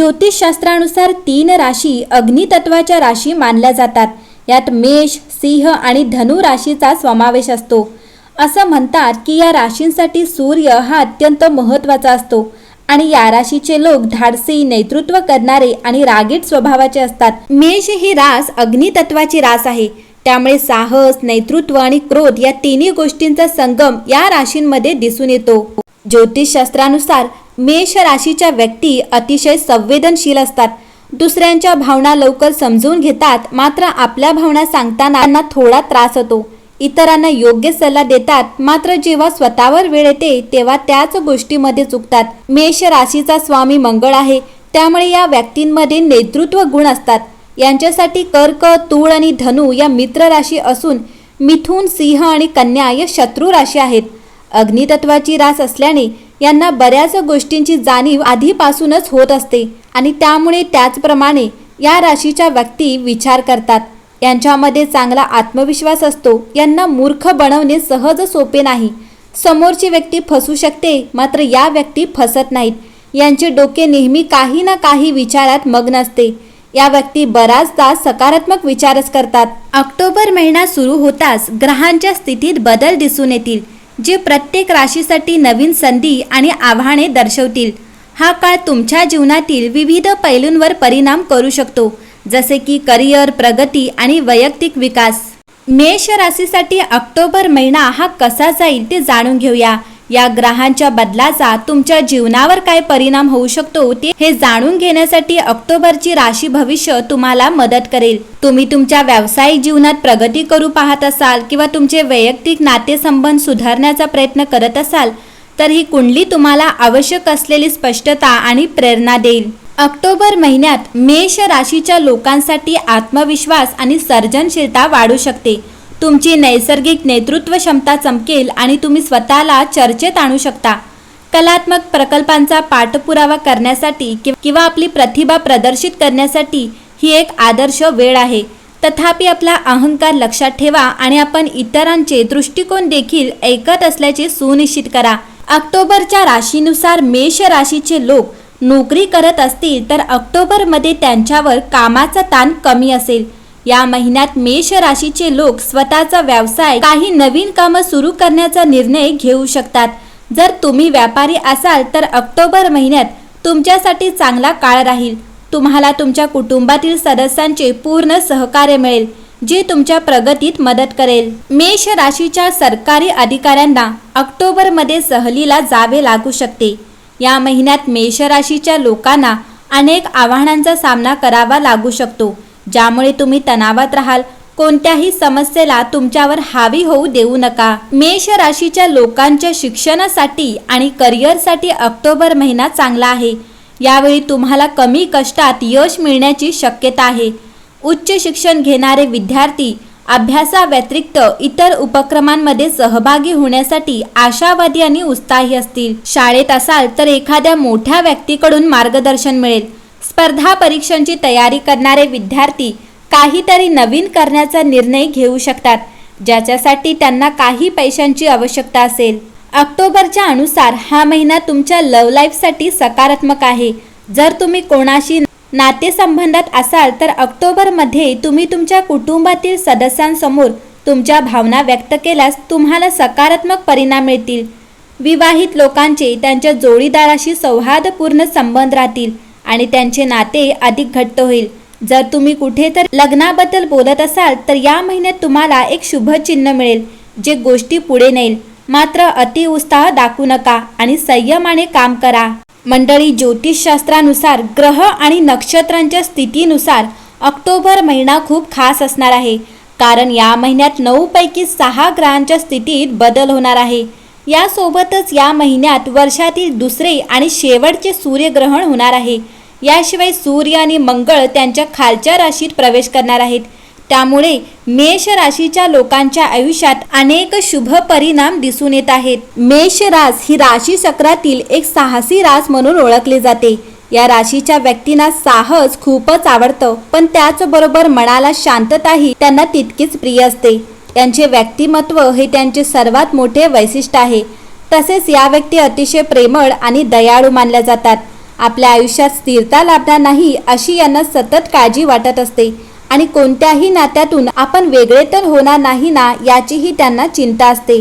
ज्योतिषशास्त्रानुसार तीन राशी अग्नितत्वाच्या राशी मानल्या जातात. यात मेष सिंह आणि धनु राशीचा समावेश असतो. असं म्हणतात की या राशींसाठी सूर्य हा अत्यंत महत्त्वाचा असतो आणि या राशीचे लोक धाडसी नेतृत्व करणारे आणि रागीट स्वभावाचे असतात. मेष ही रास अग्नितत्वाची रास आहे. त्यामुळे साहस नेतृत्व आणि क्रोध या तिन्ही गोष्टींचा संगम या राशींमध्ये दिसून येतो. ज्योतिषशास्त्रानुसार मेष राशीच्या व्यक्ती अतिशय संवेदनशील असतात. दुसऱ्यांच्या भावना लवकर समजून घेतात मात्र आपल्या भावना सांगताना त्यांना थोडा त्रास होतो. इतरांना योग्य सल्ला देतात मात्र जेव्हा स्वतःवर वेळ येते तेव्हा त्याच गोष्टीमध्ये चुकतात. मेष राशीचा स्वामी मंगळ आहे त्यामुळे या व्यक्तींमध्ये नेतृत्व गुण असतात. यांच्यासाठी कर्क तूळ आणि धनु या मित्र राशी असून मिथून सिंह आणि कन्या या शत्रू राशी आहेत. अग्नितत्वाची रास असल्याने यांना बऱ्याच गोष्टींची जाणीव आधीपासूनच होत असते आणि त्यामुळे त्याचप्रमाणे या राशीच्या व्यक्ती विचार करतात. यांच्यामध्ये चांगला आत्मविश्वास असतो. यांना मूर्ख बनवणे सहज सोपे नाही. समोरची व्यक्ती फसू शकते मात्र या व्यक्ती फसत नाहीत. यांचे डोके नेहमी काही ना काही विचारात मग्न असते. या व्यक्ती बराचदा सकारात्मक विचारच करतात. ऑक्टोबर महिना सुरू होताच ग्रहांच्या स्थितीत बदल दिसून येतील. जे प्रत्येक राशीसाठी नवीन संधी आणि आव्हाने दर्शवतील. हा काळ तुमच्या जीवनातील विविध पैलूंवर परिणाम करू शकतो जसे की करिअर प्रगती आणि वैयक्तिक विकास. मेष राशीसाठी ऑक्टोबर महिना हा कसा जाईल ते जाणून घेऊया. या ग्रहांच्या बदलाचा तुमच्या जीवनावर काय परिणाम होऊ शकतो ते हे जाणून घेण्यासाठी ऑक्टोबरची राशी भविष्य तुम्हाला मदत करेल. तुम्ही तुमच्या व्यावसायिक जीवनात प्रगती करू पाहत असाल किंवा तुमचे वैयक्तिक नातेसंबंध सुधारण्याचा प्रयत्न करत असाल तर ही कुंडली तुम्हाला आवश्यक असलेली स्पष्टता आणि प्रेरणा देईल. ऑक्टोबर महिन्यात मेष राशीच्या लोकांसाठी आत्मविश्वास आणि सर्जनशीलता वाढू शकते. तुमची नैसर्गिक नेतृत्व क्षमता चमकेल आणि तुम्ही स्वतःला चर्चेत आणू शकता. कलात्मक प्रकल्पांचा पाठपुरावा करण्यासाठी किंवा आपली प्रतिभा प्रदर्शित करण्यासाठी ही एक आदर्श वेळ आहे. तथापि आपला अहंकार लक्षात ठेवा आणि आपण इतरांचे दृष्टिकोन देखील ऐकत असल्याचे सुनिश्चित करा. ऑक्टोबरच्या राशीनुसार मेष राशीचे लोक नोकरी करत असतील तर ऑक्टोबरमध्ये त्यांच्यावर कामाचा ताण कमी असेल. या महिन्यात मेष राशीचे लोक स्वतःचा व्यवसाय काही नवीन कामं सुरू करण्याचा निर्णय घेऊ शकतात. जर तुम्ही व्यापारी असाल तर ऑक्टोबर महिन्यात तुमच्यासाठी चांगला काळ राहील. तुम्हाला तुमच्या कुटुंबातील सदस्यांचे पूर्ण सहकार्य मिळेल जे तुमच्या प्रगतीत मदत करेल. मेष राशीच्या सरकारी अधिकाऱ्यांना ऑक्टोबरमध्ये सहलीला जावे लागू शकते. या महिन्यात मेष राशीच्या लोकांना अनेक आव्हानांचा सामना करावा लागू शकतो. ज्यामुळे तुम्ही तणावात राहाल. कोणत्याही समस्येला तुमच्यावर हावी होऊ देऊ नका. मेष राशीच्या लोकांच्या शिक्षणासाठी आणि करिअरसाठी ऑक्टोबर महिना चांगला आहे. यावेळी तुम्हाला कमी कष्टात यश मिळण्याची शक्यता आहे. उच्च शिक्षण घेणारे विद्यार्थी अभ्यासाव्यतिरिक्त इतर उपक्रमांमध्ये सहभागी होण्यासाठी आशावादी आणि उत्साही असतील. शाळेत असाल तर एखाद्या मोठ्या व्यक्तीकडून मार्गदर्शन मिळेल. स्पर्धा परीक्षांची तयारी करणारे विद्यार्थी काहीतरी नवीन करण्याचा निर्णय घेऊ शकतात ज्याच्यासाठी त्यांना काही पैशांची आवश्यकता असेल. ऑक्टोबरच्या अनुसार हा महिना तुमच्या लव्ह लाईफसाठी सकारात्मक आहे. जर तुम्ही कोणाशी नातेसंबंधात असाल तर ऑक्टोबरमध्ये तुम्ही तुमच्या कुटुंबातील सदस्यांसमोर तुमच्या भावना व्यक्त केल्यास तुम्हाला सकारात्मक परिणाम मिळतील. विवाहित लोकांचे त्यांच्या जोडीदाराशी सौहार्दपूर्ण संबंध राहतील. आणि त्यांचे नाते अधिक घट्ट होईल. जर तुम्ही कुठे तर लग्नाबद्दल बोलत असाल तर या महिन्यात तुम्हाला एक शुभ चिन्ह मिळेल जे गोष्टी पुढे नेईल. मात्र अतिउत्साह दाखवू नका आणि संयमाने काम करा. मंडळी ज्योतिषशास्त्रानुसार ग्रह आणि नक्षत्रांच्या स्थितीनुसार ऑक्टोबर महिना खूप खास असणार आहे. कारण या महिन्यात नऊ पैकी सहा ग्रहांच्या स्थितीत बदल होणार आहे. यासोबतच या महिन्यात वर्षातील दुसरे आणि शेवटचे सूर्यग्रहण होणार आहे. याशिवाय सूर्य आणि मंगळ त्यांच्या खालच्या राशीत प्रवेश करणार आहेत. त्यामुळे मेष राशीच्या लोकांच्या आयुष्यात अनेक शुभ परिणाम दिसून येत आहेत. मेष रास ही राशी चक्रातील एक साहसी रास म्हणून ओळखली जाते. या राशीच्या व्यक्तींना साहस खूपच आवडतं पण त्याचबरोबर मनाला शांतताही त्यांना तितकीच प्रिय असते. त्यांचे व्यक्तिमत्व हे त्यांचे सर्वात मोठे वैशिष्ट्य आहे. तसेच या व्यक्ती अतिशय प्रेमळ आणि दयाळू मानल्या जातात. आपल्या आयुष्यात स्थिरता लाभणार नाही अशी यांना सतत काळजी वाटत असते. आणि कोणत्याही नात्यातून आपण वेगळे तर होणार नाही ना याचीही त्यांना चिंता असते.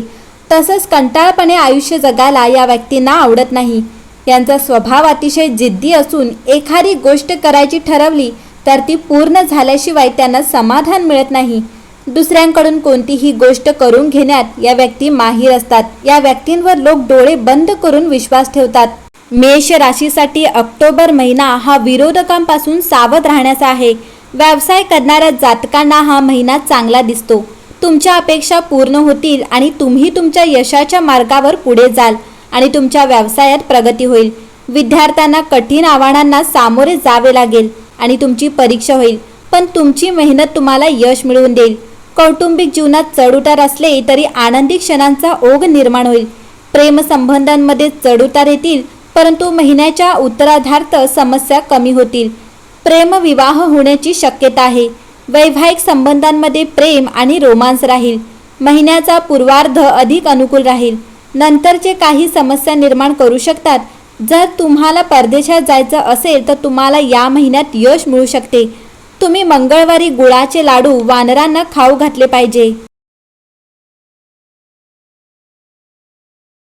तसंच कंटाळपणे आयुष्य जगायला या व्यक्तींना आवडत नाही. यांचा स्वभाव अतिशय जिद्दी असून एखादी गोष्ट करायची ठरवली तर ती पूर्ण झाल्याशिवाय त्यांना समाधान मिळत नाही. दुसऱ्यांकडून कोणतीही गोष्ट करून घेण्यात या व्यक्ती माहीर असतात. या व्यक्तींवर लोक डोळे बंद करून विश्वास ठेवतात. मेष राशीसाठी ऑक्टोबर महिना हा विरोधकांपासून सावध राहण्याचा आहे. व्यवसाय करणाऱ्या जातकांना हा महिना चांगला दिसतो. तुमच्या अपेक्षा पूर्ण होतील आणि तुम्ही तुमच्या यशाच्या मार्गावर पुढे जाल आणि तुमच्या व्यवसायात प्रगती होईल. विद्यार्थ्यांना कठीण आव्हानांना सामोरे जावे लागेल आणि तुमची परीक्षा होईल. पण तुमची मेहनत तुम्हाला यश मिळवून देईल. कौटुंबिक जीवनात चढउतार असले तरी आनंदी क्षणांचा ओघ निर्माण होईल. प्रेमसंबंधांमध्ये चढउतार येतील परंतु महिन्याच्या उत्तराधार्थ समस्या कमी होतील. प्रेमविवाह होण्याची शक्यता आहे. वैवाहिक संबंधांमध्ये प्रेम आणि रोमांस राहील. महिन्याचा पूर्वार्ध अधिक अनुकूल राहील. नंतरचे काही समस्या निर्माण करू शकतात. जर तुम्हाला परदेशात जायचं असेल तर तुम्हाला या महिन्यात यश मिळू शकते. तुम्ही मंगळवारी गुळाचे लाडू वानरांना खाऊ घातले पाहिजे.